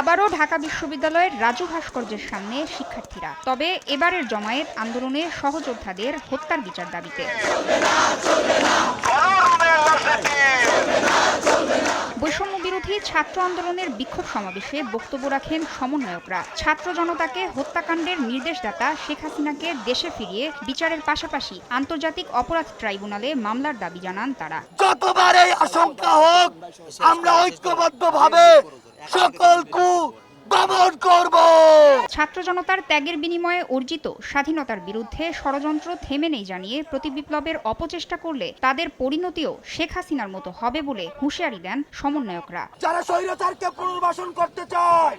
আবারও ঢাকা বিশ্ববিদ্যালয়ের রাজু ভাস্কর্যের সামনে শিক্ষার্থীরা। তবে এবারের জমায়েত আন্দোলনে সহযোদ্ধাদের হত্যার বিচার দাবিতে। বৈষম্য বিরোধী ছাত্র আন্দোলনের বিক্ষোভ সমাবেশে বক্তব্য রাখেন সমন্বয়করা। ছাত্র জনতাকে হত্যাকাণ্ডের নির্দেশদাতা শেখ হাসিনাকে দেশে ফিরিয়ে বিচারের পাশাপাশি আন্তর্জাতিক অপরাধ ট্রাইব্যুনালে মামলার দাবি জানান তারা। যতবার এই আশঙ্কা হোক, আমরা ঐক্যবদ্ধভাবে সকল কু দমন করব। ছাত্র জনতার ত্যাগের বিনিময়ে অর্জিত স্বাধীনতার বিরুদ্ধে ষড়যন্ত্র থেমে নেই জানিয়ে প্রতিবিপ্লবের অপচেষ্টা করলে তাদের পরিণতিও শেখ হাসিনার মতো হবে বলে হুঁশিয়ারি দেন সমন্বয়করা। যারা স্বৈরাচারকে পুনর্বাসন করতে চায়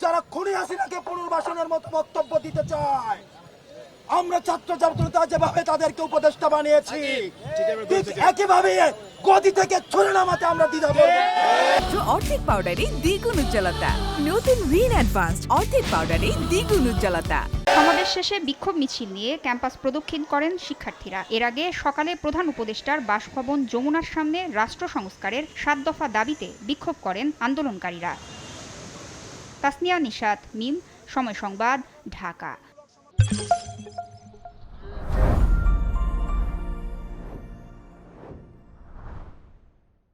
যারা খুনি হাসিনাকে পুনর্বাসনের মতো বক্তব্য দিতে চায় আমরা ছাত্র জনতা যেভাবে তাদেরকে উপদেষ্টা বানিয়েছি ঠিক একইভাবে গদি থেকে ছুড়ে নামাতে আমরা দ্বিধা অর্ধেক পাউডারে দ্বিগুণ উজ্জ্বলতা। নতুন রিন অ্যাডভান্সড অর্ধেক পাউডারে দ্বিগুণ উজ্জ্বলতা। সমাবেশ শেষে বিক্ষোভ মিছিল নিয়ে ক্যাম্পাস প্রদক্ষিণ করেন শিক্ষার্থীরা। এর আগে সকালে প্রধান উপদেষ্টার বাসভবন যমুনার সামনে রাষ্ট্র সংস্কারের সাত দফা দাবিতে বিক্ষোভ করেন আন্দোলনকারীরা। তাসনিয়া নিশাত মিম সময় সংবাদ ঢাকা।